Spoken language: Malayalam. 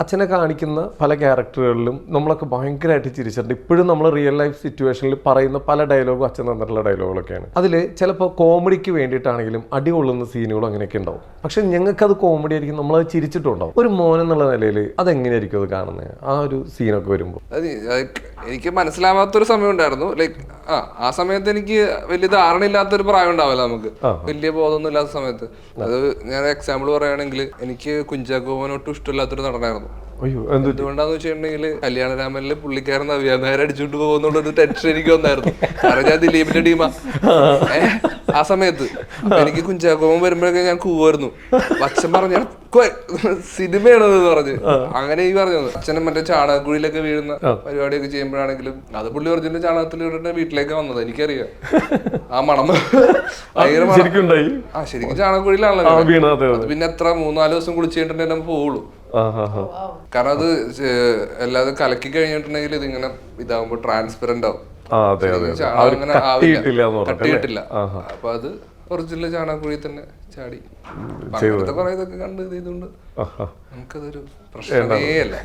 അച്ഛനെ കാണിക്കുന്ന പല ക്യാരക്ടറുകളിലും നമ്മളൊക്കെ ഭയങ്കരമായിട്ട് ചിരിച്ചിട്ടുണ്ട്. ഇപ്പോഴും നമ്മൾ റിയൽ ലൈഫ് സിറ്റുവേഷനിൽ പറയുന്ന പല ഡയലോഗും അച്ഛൻ തന്നിട്ടുള്ള ഡയലോഗുകളൊക്കെയാണ് അതിൽ ചിലപ്പോൾ കോമഡിക്ക് വേണ്ടിയിട്ടാണെങ്കിലും അടി കൊള്ളുന്ന സീനുകളും അങ്ങനെയൊക്കെ ഉണ്ടാവും. പക്ഷെ ഞങ്ങൾക്കത് കോമഡി ആയിരിക്കും നമ്മളത് ചിരിച്ചിട്ടുണ്ടാവും. ഒരു മോൻ എന്നുള്ള നിലയിൽ അതെങ്ങനെയായിരിക്കും അത് കാണുന്നത്? ആ ഒരു സീനൊക്കെ വരുമ്പോൾ എനിക്ക് മനസ്സിലാവാത്തൊരു സമയം ഉണ്ടായിരുന്നു. ലൈക്ക് ആ ആ സമയത്ത് എനിക്ക് വലിയ ധാരണ ഇല്ലാത്തൊരു പ്രായം ഉണ്ടാവില്ല നമുക്ക് വലിയ ബോധമൊന്നും ഇല്ലാത്ത സമയത്ത്. അത് ഞാൻ എക്സാമ്പിൾ പറയുകയാണെങ്കിൽ എനിക്ക് കുഞ്ചാക്കോവൻ ഒട്ടും ഇഷ്ടമില്ലാത്തൊരു നടനായിരുന്നു. എന്തുകൊണ്ടാന്ന് വെച്ചിട്ടുണ്ടെങ്കിൽ കല്യാണരാമനിൽ പുള്ളിക്കാരൻ നവ്യാനായർ അടിച്ചുകൊണ്ട് പോകുന്നുള്ള ഒരു ടെൻഷൻ എനിക്ക് വന്നായിരുന്നു. കാരണം ഞാൻ ദിലീപിന്റെ ടീമാ. ആ സമയത്ത് എനിക്ക് കുഞ്ചാക്കോമം വരുമ്പോഴൊക്കെ ഞാൻ കൂവായിരുന്നു. അച്ഛൻ പറഞ്ഞു സിനിമയാണത് പറഞ്ഞു. അങ്ങനെ ഈ പറഞ്ഞു. അച്ഛനും മറ്റേ ചാണകക്കുഴിയിലൊക്കെ വീഴുന്ന പരിപാടിയൊക്കെ ചെയ്യുമ്പോഴാണെങ്കിലും അത് പുള്ളി ഒറിജിനൽ ചാണകത്തിൽ വീടിന്റെ വീട്ടിലേക്ക് വന്നത് എനിക്കറിയാം. ആ മണം. ആ ശരിക്കും ചാണകക്കുഴിയിലാണല്ലോ പിന്നെ എത്ര മൂന്നാൽ ദിവസം കുളിച്ചു കഴിഞ്ഞിട്ടുണ്ടെങ്കിൽ നമുക്ക് പോവുള്ളൂ. കാരണം അത് അല്ലാതെ കലക്കി കഴിഞ്ഞിട്ടുണ്ടെങ്കിൽ ഇതിങ്ങനെ ഇതാകുമ്പോ ട്രാൻസ്പെറന്റ് ആവും. അതെ അതെ കട്ടിയിട്ടില്ല കട്ടിയിട്ടില്ല. അപ്പൊ അത് ഒറിജിനൽ ചാണകക്കുഴി തന്നെ ചാടി. അങ്ങനത്തെ കുറെ ഇതൊക്കെ കണ്ട് ചെയ്തുകൊണ്ട് നമുക്കതൊരു പ്രശ്നമേ അല്ല.